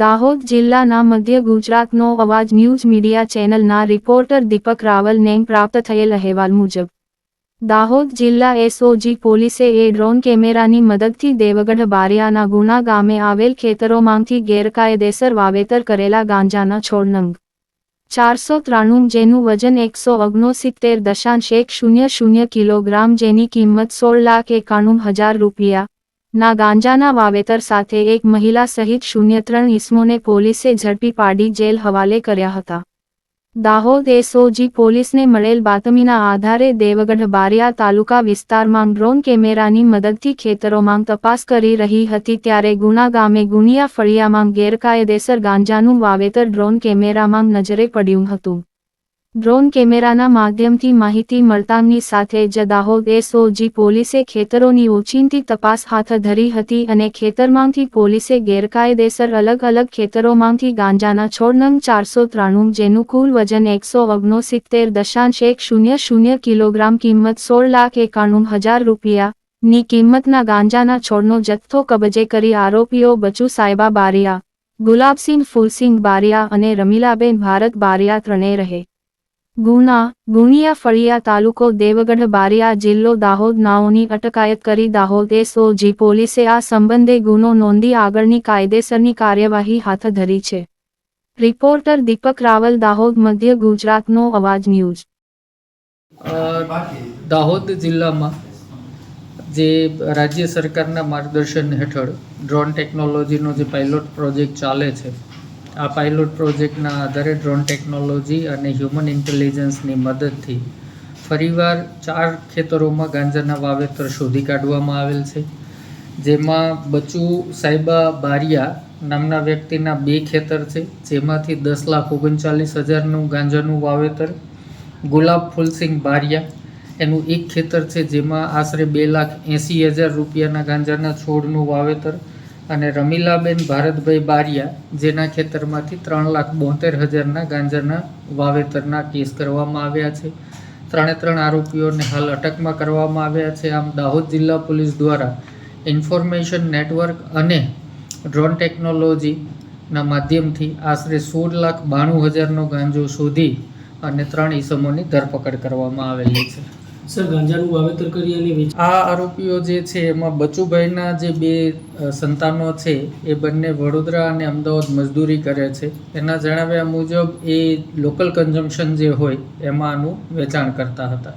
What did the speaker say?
દાહોદ જિલ્લાના મધ્ય ગુજરાતનો અવાજ ન્યૂઝ મીડિયા ચેનલના રિપોર્ટર દીપક રાવલને પ્રાપ્ત થયેલ અહેવાલ મુજબ, દાહોદ જિલ્લા એસઓજી પોલીસે એ ડ્રોન કેમેરાની મદદથી દેવગઢ બારિયાના ગુના ગામે આવેલ ખેતરોમાંથી ગેરકાયદેસર વાવેતર કરેલા ગાંજાના છોડ નંગ. ચારસો ત્રાણું જેનું વજન એકસો ઓગણસિત્તેર દશાંશ એક શૂન્ય શૂન્ય કિલોગ્રામ જેની કિંમત સોળ લાખ એકાણું હજાર રૂપિયા ના ગાંજાના વાવેતર સાથે એક મહિલા સહિત શૂન્ય ત્રણ ઇસમોને પોલીસે ઝડપી પાડી જેલ હવાલે કર્યા હતા. દાહોદ એસઓજી પોલીસને મળેલ બાતમીના આધારે દેવગઢ બારિયા તાલુકા વિસ્તારમાં ડ્રોન કેમેરાની મદદથી ખેતરોમાં તપાસ કરી રહી હતી ત્યારે ગુના ગામે ગુનિયા ફળિયામાં ગેરકાયદેસર ગાંજાનું વાવેતર ડ્રોન કેમેરામાં નજરે પડ્યું હતું. ડ્રોન કેમેરાના માધ્યમથી માહિતી મળતાની સાથે જ દાહોદ એસઓજી પોલીસે ખેતરોની ઓચિંતી તપાસ હાથ ધરી હતી અને ખેતરમાંથી પોલીસે ગેરકાયદેસર અલગ અલગ ખેતરોમાંથી ગાંજાના છોડ નંગ ચારસો ત્રાણું, જેનું કુલ વજન એકસો ઓગણસિત્તેર દશાંશ એક શૂન્ય શૂન્ય કિલોગ્રામ કિંમત સોળ લાખ એકાણું હજાર રૂપિયા ની કિંમતના ગાંજાના છોડનો જથ્થો કબજે કરી આરોપીઓ બચુ સાયબા બારિયા, ગુલાબસિંહ ફૂલસિંહ બારિયા અને રમીલાબેન ભારત બારિયા ત્રણે રહે. ગુના, ગુણિયા ફળિયા તાલુકો દેવગઢ બારિયા જિલ્લો દાહોદ નાઓની અટકાયત કરી દાહોદ એસઓજી પોલીસે આ સંબંધે ગુનો નોંધી આગળની કાયદેસરની કાર્યવાહી હાથ ધરી છે. રિપોર્ટર દીપક રાવલ, દાહોદ મધ્ય ગુજરાતનો અવાજ ન્યૂઝ. દાહોદ જિલ્લામાં જે રાજ્ય સરકારના માર્ગદર્શન હેઠળ ડ્રોન ટેકનોલોજીનો જે પાયલોટ પ્રોજેક્ટ ચાલે છે આ પાયલોટ પ્રોજેક્ટના આધારે ડ્રોન ટેકનોલોજી અને હ્યુમન ઇન્ટેલિજન્સની મદદથી ફરીવાર ચાર ખેતરોમાં ગાંજાના વાવેતર શોધી કાઢવામાં આવેલ છે. જેમાં બચુ સાહેબા બારિયા નામના વ્યક્તિના બે ખેતર છે, જેમાંથી દસ લાખ ઓગણચાલીસ હજારનું ગાંજાનું વાવેતર ગુલાબ ફૂલસિંહ બારિયા એનું એક ખેતર છે, જેમાં આશરે બે લાખ એંસી હજાર રૂપિયાના ગાંજાના છોડનું વાવેતર અને રમીલાબેન ભારતભાઈ બારિયા, જેના ખેતરમાંથી ત્રણ લાખ બોતેર હજારના ગાંજાના વાવેતરના કેસ કરવામાં આવ્યા છે. ત્રણે ત્રણ આરોપીઓને હાલ અટકમાં કરવામાં આવ્યા છે. આમ દાહોદ જિલ્લા પોલીસ દ્વારા ઇન્ફોર્મેશન નેટવર્ક અને ડ્રોન ટેકનોલોજીના માધ્યમથી આશરે સોળ લાખ બાણું હજારનો ગાંજો શોધી અને ત્રણ ઈસમોની ધરપકડ કરવામાં આવેલી છે. સર, ગાંજાનું વાવેતર કરી અને આ આરોપીઓ જે છે, એમાં બચુભાઈના જે બે સંતાનો છે, એ બંને વડોદરા અને અમદાવાદ મજદૂરી કરે છે. એના જણાવ્યા મુજબ એ લોકલ કન્ઝમ્પશન જે હોય, એમાં આનું વેચાણ કરતા હતા.